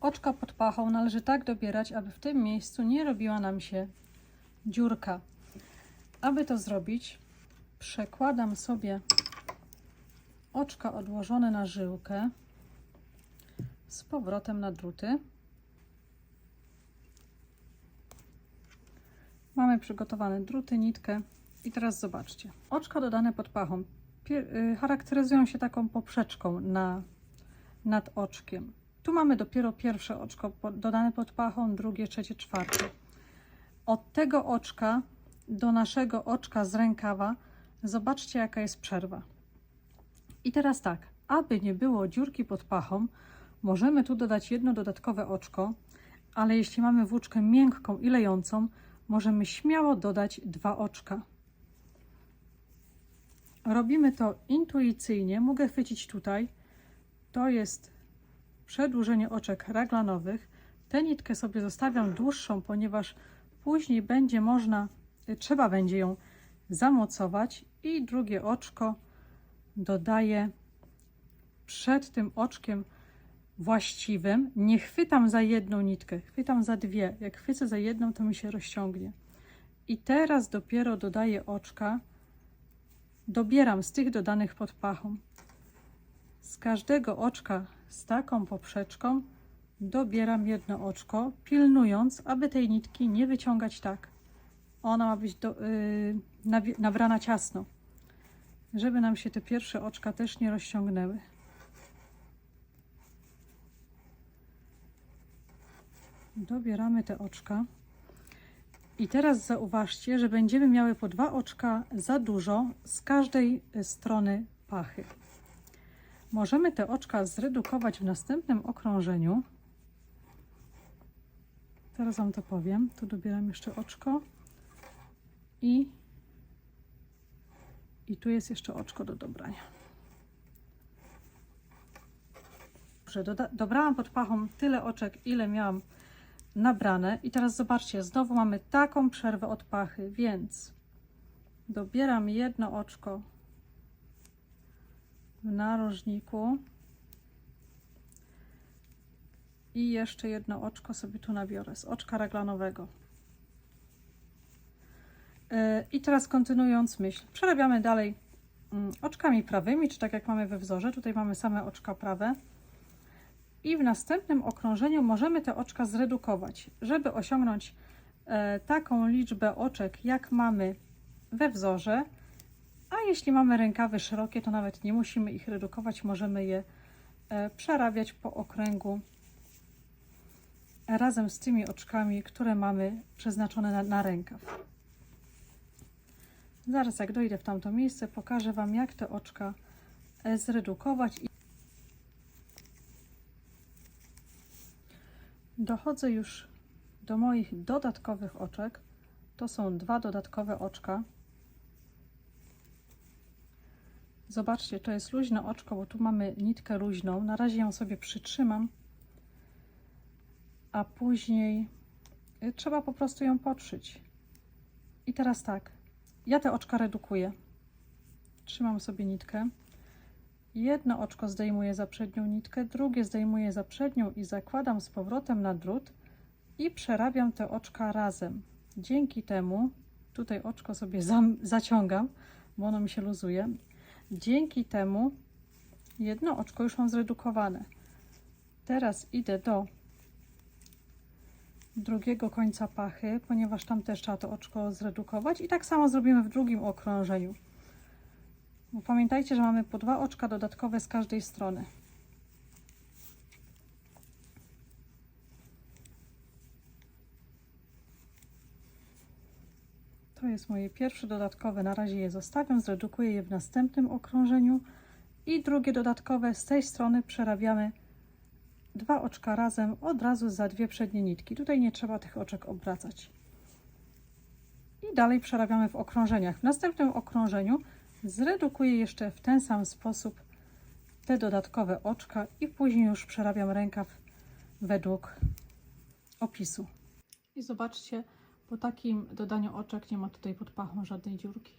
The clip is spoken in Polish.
Oczka pod pachą należy tak dobierać, aby w tym miejscu nie robiła nam się dziurka. Aby to zrobić, przekładam sobie oczka odłożone na żyłkę z powrotem na druty. Mamy przygotowane druty, nitkę i teraz zobaczcie. Oczka dodane pod pachą y, charakteryzują się taką poprzeczką na, nad oczkiem. Tu mamy dopiero pierwsze oczko dodane pod pachą, drugie, trzecie, czwarte. Od tego oczka do naszego oczka z rękawa zobaczcie jaka jest przerwa. I teraz tak, aby nie było dziurki pod pachą, możemy tu dodać jedno dodatkowe oczko, ale jeśli mamy włóczkę miękką i lejącą, możemy śmiało dodać dwa oczka. Robimy to intuicyjnie. Mogę chwycić tutaj. To jest przedłużenie oczek raglanowych. Tę nitkę sobie zostawiam dłuższą, ponieważ później będzie można, y, trzeba będzie ją zamocować i drugie oczko dodaję przed tym oczkiem właściwym. Nie chwytam za jedną nitkę, chwytam za dwie. Jak chwycę za jedną, to mi się rozciągnie. I teraz dopiero dodaję oczka. Dobieram z tych dodanych pod pachą. Z każdego oczka z taką poprzeczką dobieram jedno oczko, pilnując, aby tej nitki nie wyciągać tak. Ona ma być do, yy, nabrana ciasno, żeby nam się te pierwsze oczka też nie rozciągnęły. Dobieramy te oczka. I teraz zauważcie, że będziemy miały po dwa oczka za dużo z każdej y, strony pachy. Możemy te oczka zredukować w następnym okrążeniu. Teraz Wam to powiem. Tu dobieram jeszcze oczko i, i tu jest jeszcze oczko do dobrania. Dobrze, dobrałam pod pachą tyle oczek, ile miałam nabrane. I teraz zobaczcie, znowu mamy taką przerwę od pachy, więc dobieram jedno oczko w narożniku i jeszcze jedno oczko sobie tu nabiorę z oczka raglanowego. Yy, I teraz kontynuując myśl, przerabiamy dalej mm, oczkami prawymi, czy tak jak mamy we wzorze. Tutaj mamy same oczka prawe. I w następnym okrążeniu możemy te oczka zredukować, żeby osiągnąć e, taką liczbę oczek, jak mamy we wzorze. A jeśli mamy rękawy szerokie, to nawet nie musimy ich redukować, możemy je e, przerabiać po okręgu razem z tymi oczkami, które mamy przeznaczone na, na rękaw. Zaraz jak dojdę w tamto miejsce, pokażę Wam, jak te oczka e, zredukować. Dochodzę już do moich dodatkowych oczek. To są dwa dodatkowe oczka. Zobaczcie, to jest luźne oczko, bo tu mamy nitkę luźną. Na razie ją sobie przytrzymam, a później y, trzeba po prostu ją podszyć. I teraz tak, ja te oczka redukuję. Trzymam sobie nitkę. Jedno oczko zdejmuję za przednią nitkę, drugie zdejmuję za przednią i zakładam z powrotem na drut i przerabiam te oczka razem. Dzięki temu, tutaj oczko sobie zaciągam, bo ono mi się luzuje. Dzięki temu jedno oczko już mam zredukowane. Teraz idę do drugiego końca pachy, ponieważ tam też trzeba to oczko zredukować i tak samo zrobimy w drugim okrążeniu. Bo pamiętajcie, że mamy po dwa oczka dodatkowe z każdej strony. To jest moje pierwsze dodatkowe. Na razie je zostawiam, zredukuję je w następnym okrążeniu. I drugie dodatkowe z tej strony przerabiamy dwa oczka razem od razu za dwie przednie nitki. Tutaj nie trzeba tych oczek obracać. I dalej przerabiamy w okrążeniach. W następnym okrążeniu zredukuję jeszcze w ten sam sposób te dodatkowe oczka i później już przerabiam rękaw według opisu. I zobaczcie, po takim dodaniu oczek nie ma tutaj pod pachą żadnej dziurki.